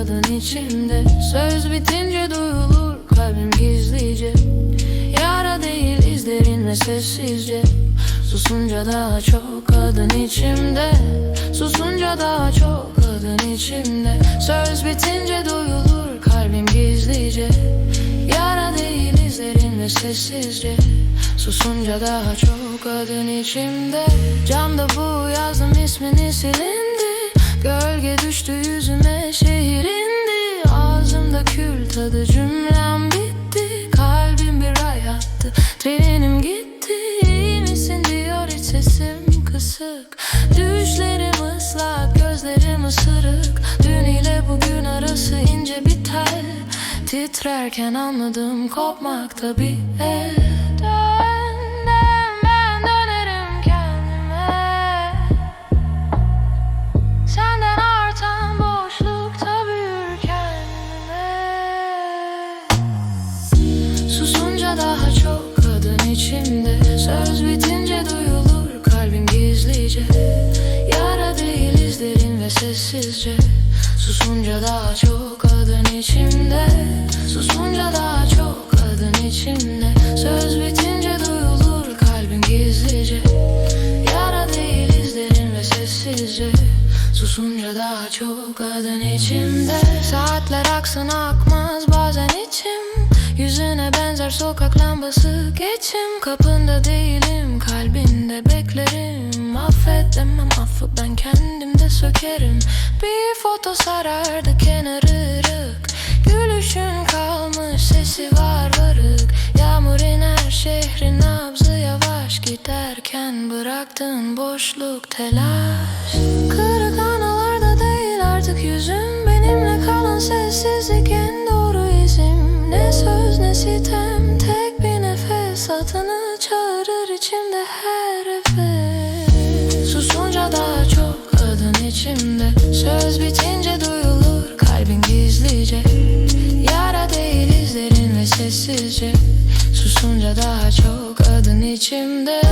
Susunca daha çok adın içimde. Söz bitince duyulur kalbim gizlice. Yara değil izlerin ve sessizce. Susunca daha çok adın içimde. Susunca daha çok adın içimde. Söz bitince duyulur kalbim gizlice. Yara değil izlerin ve sessizce. Susunca daha çok adın içimde. Camda bu yazdım ismini silindi. Gölge düştü yüzüme tadı cümlem bitti Kalbim bir ay attı. Trenim gitti İyi misin diyor hiç sesim kısık. Düşlerim ıslak gözlerim ısırık. Dün ile bugün arası ince bir tel. Titrerken anladım kopmakta bir el Susunca daha çok kadın içimde. Söz bitince duyulur kalbim gizlice. Yara değil izlerin ve sessizce. Susunca daha çok kadın içimde. Susunca daha çok kadın içimde. Söz bitince duyulur kalbim gizlice. Yara değil izlerin ve sessizce. Susunca daha çok kadın içimde. Saatler aksın akmaz Benzer sokak lambası geçim. Kapında değilim kalbinde beklerim. Affet demem affı ben kendimde sökerim. Bir foto sarardı kenarı ırık. Gülüşün kalmış sesi var varık. Yağmur iner şehrin nabzı yavaş. Giderken bıraktığın boşluk telaş. Kırık analarda değil artık yüzüm. Benimle kalan sessizlik Adını çağırır içimde her nefes. Susunca daha çok adın içimde. Söz bitince duyulur kalbin gizlice. Yara değil izlerin ve sessizce. Susunca daha çok adın içimde